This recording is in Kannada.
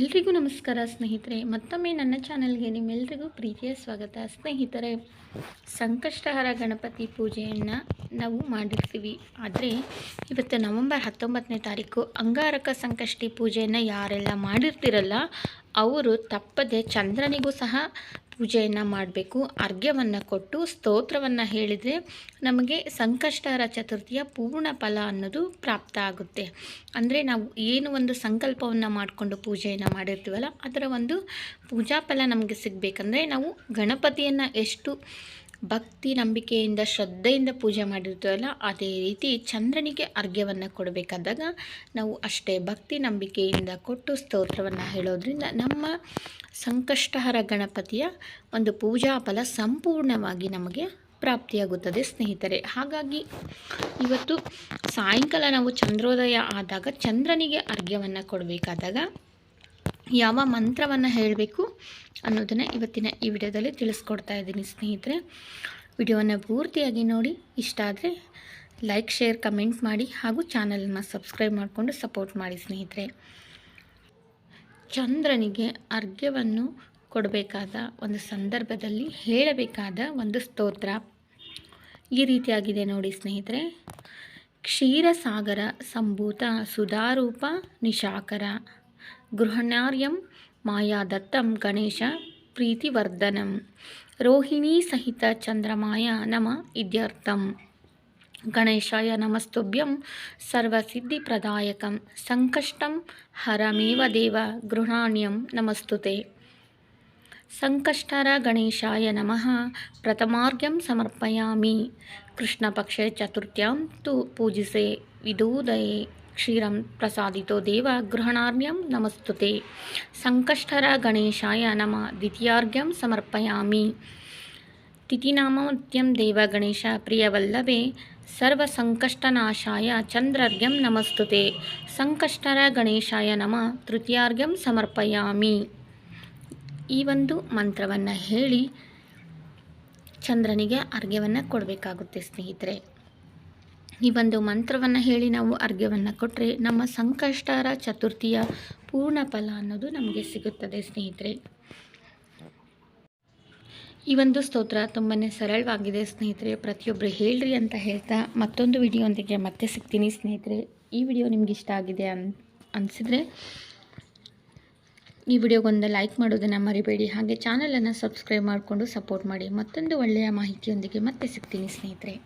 ಎಲ್ರಿಗೂ ನಮಸ್ಕಾರ ಸ್ನೇಹಿತರೆ, ಮತ್ತೊಮ್ಮೆ ನನ್ನ ಚಾನಲ್ಗೆ ನಿಮ್ಮೆಲ್ರಿಗೂ ಪ್ರೀತಿಯ ಸ್ವಾಗತ. ಸ್ನೇಹಿತರೆ, ಸಂಕಷ್ಟಹರ ಗಣಪತಿ ಪೂಜೆಯನ್ನು ನಾವು ಮಾಡಿರ್ತೀವಿ. ಆದರೆ ಇವತ್ತು ನವಂಬರ್ ಹತ್ತೊಂಬತ್ತನೇ ತಾರೀಕು, ಅಂಗಾರಕ ಸಂಕಷ್ಟಿ ಪೂಜೆಯನ್ನು ಯಾರೆಲ್ಲ ಮಾಡಿರ್ತಿರಲ್ಲ, ಅವರು ತಪ್ಪದೆ ಚಂದ್ರನಿಗೂ ಸಹ ಪೂಜೆಯನ್ನು ಮಾಡಬೇಕು. ಅರ್ಘ್ಯವನ್ನು ಕೊಟ್ಟು, ಸ್ತೋತ್ರವನ್ನು ಹೇಳಿದರೆ ನಮಗೆ ಸಂಕಷ್ಟರ ಚತುರ್ಥಿಯ ಪೂರ್ಣ ಫಲ ಅನ್ನೋದು ಪ್ರಾಪ್ತ ಆಗುತ್ತೆ. ಅಂದರೆ ನಾವು ಏನು ಒಂದು ಸಂಕಲ್ಪವನ್ನು ಮಾಡಿಕೊಂಡು ಪೂಜೆಯನ್ನು ಮಾಡಿರ್ತೀವಲ್ಲ, ಅದರ ಒಂದು ಪೂಜಾ ಫಲ ನಮಗೆ ಸಿಗಬೇಕಂದ್ರೆ ನಾವು ಗಣಪತಿಯನ್ನು ಎಷ್ಟು ಭಕ್ತಿ ನಂಬಿಕೆಯಿಂದ, ಶ್ರದ್ಧೆಯಿಂದ ಪೂಜೆ ಮಾಡಿರ್ತೀವಲ್ಲ, ಅದೇ ರೀತಿ ಚಂದ್ರನಿಗೆ ಅರ್ಘ್ಯವನ್ನು ಕೊಡಬೇಕಾದಾಗ ನಾವು ಅಷ್ಟೇ ಭಕ್ತಿ ನಂಬಿಕೆಯಿಂದ ಕೊಟ್ಟು ಸ್ತೋತ್ರವನ್ನು ಹೇಳೋದ್ರಿಂದ ನಮ್ಮ ಸಂಕಷ್ಟಹರ ಗಣಪತಿಯ ಒಂದು ಪೂಜಾ ಫಲ ಸಂಪೂರ್ಣವಾಗಿ ನಮಗೆ ಪ್ರಾಪ್ತಿಯಾಗುತ್ತದೆ ಸ್ನೇಹಿತರೆ. ಹಾಗಾಗಿ ಇವತ್ತು ಸಾಯಂಕಾಲ ನಾವು ಚಂದ್ರೋದಯ ಆದಾಗ ಚಂದ್ರನಿಗೆ ಅರ್ಘ್ಯವನ್ನು ಕೊಡಬೇಕಾದಾಗ ಯಾವ ಮಂತ್ರವನ್ನು ಹೇಳಬೇಕು ಅನ್ನೋದನ್ನು ಇವತ್ತಿನ ಈ ವಿಡಿಯೋದಲ್ಲಿ ತಿಳಿಸ್ಕೊಡ್ತಾ ಇದ್ದೀನಿ ಸ್ನೇಹಿತರೆ. ವಿಡಿಯೋವನ್ನು ಪೂರ್ತಿಯಾಗಿ ನೋಡಿ, ಇಷ್ಟ ಆದರೆ ಲೈಕ್ ಶೇರ್ ಕಮೆಂಟ್ ಮಾಡಿ ಹಾಗೂ ಚಾನಲನ್ನು ಸಬ್ಸ್ಕ್ರೈಬ್ ಮಾಡಿಕೊಂಡು ಸಪೋರ್ಟ್ ಮಾಡಿ ಸ್ನೇಹಿತರೆ. ಚಂದ್ರನಿಗೆ ಅರ್ಘ್ಯವನ್ನು ಕೊಡಬೇಕಾದ ಒಂದು ಸಂದರ್ಭದಲ್ಲಿ ಹೇಳಬೇಕಾದ ಒಂದು ಸ್ತೋತ್ರ ಈ ರೀತಿಯಾಗಿದೆ ನೋಡಿ ಸ್ನೇಹಿತರೆ. ಕ್ಷೀರಸಾಗರ, ಸಂಭೂತ, ಸುಧಾರೂಪ, ನಿಶಾಕರ. गृहणार्यं माया दत्तं गणेशप्रीतिवर्धनं रोहिणीसहितचन्द्रमाय नम इत्यर्थं गणेशाय नमस्तुभ्यं सर्वसिद्धिप्रदायकं। सङ्कष्टं हरमेव देव गृहाण्यं नमस्तुते। सङ्कष्टर गणेशाय नमः। प्रथमार्घ्यं समर्पयामि। कृष्णपक्षे चतुर्थ्यां तु पूजिसे विदूदये। ಕ್ಷೀರಂ ಪ್ರಸಾದಿತೋ ದೇವ ಗೃಹಣಾರ್ಮ್ಯಂ ನಮಸ್ತುತೆ. ಸಂಕಷ್ಟರ ಗಣೇಶಾಯ ನಮ. ದ್ವಿತೀಯಾರ್ಘ್ಯಂ ಸಮರ್ಪಯಾಮಿ. ತಿಥಿನಾಮತ್ಯಂ ದೇವ ಗಣೇಶ ಪ್ರಿಯವಲ್ಲಭೆ. ಸರ್ವಸಂಕಷ್ಟನಾಶಾಯ ಚಂದ್ರಾರ್ಘ್ಯಂ ನಮಸ್ತುತೆ. ಸಂಕಷ್ಟರ ಗಣೇಶಾಯ ನಮ. ತೃತೀಯಾರ್ಘ್ಯಂ ಸಮರ್ಪಯಾಮಿ. ಈ ಒಂದು ಮಂತ್ರವನ್ನು ಹೇಳಿ ಚಂದ್ರನಿಗೆ ಅರ್ಘ್ಯವನ್ನು ಕೊಡಬೇಕಾಗುತ್ತೆ ಸ್ನೇಹಿತರೆ. ಈ ಒಂದು ಮಂತ್ರವನ್ನು ಹೇಳಿ ನಾವು ಅರ್ಘ್ಯವನ್ನು ಕೊಟ್ಟರೆ ನಮ್ಮ ಸಂಕಷ್ಟರ ಚತುರ್ಥಿಯ ಪೂರ್ಣ ಫಲ ಅನ್ನೋದು ನಮಗೆ ಸಿಗುತ್ತದೆ, ಸ್ನೇಹಿತರೆ. ಈ ಒಂದು ಸ್ತೋತ್ರ ತುಂಬಾ ಸರಳವಾಗಿದೆ, ಸ್ನೇಹಿತರೆ. ಪ್ರತಿಯೊಬ್ಬರು ಹೇಳ್ರಿ ಅಂತ ಹೇಳ್ತಾ ಮತ್ತೊಂದು ವಿಡಿಯೋಂದಿಗೆ ಮತ್ತೆ ಸಿಗ್ತೀನಿ, ಸ್ನೇಹಿತರೆ. ಈ ವಿಡಿಯೋ ನಿಮ್ಗೆ ಇಷ್ಟ ಆಗಿದೆ ಅನ್, ಅನಿಸಿದರೆ ಈ ವಿಡಿಯೋಗೊಂದು ಲೈಕ್ ಮಾಡೋದನ್ನು ಮರಿಬೇಡಿ. ಹಾಗೆ ಚಾನಲನ್ನು ಸಬ್ಸ್ಕ್ರೈಬ್ ಮಾಡಿಕೊಂಡು ಸಪೋರ್ಟ್ ಮಾಡಿ. ಮತ್ತೊಂದು ಒಳ್ಳೆಯ ಮಾಹಿತಿಯೊಂದಿಗೆ ಮತ್ತೆ ಸಿಗ್ತೀನಿ, ಸ್ನೇಹಿತರೆ.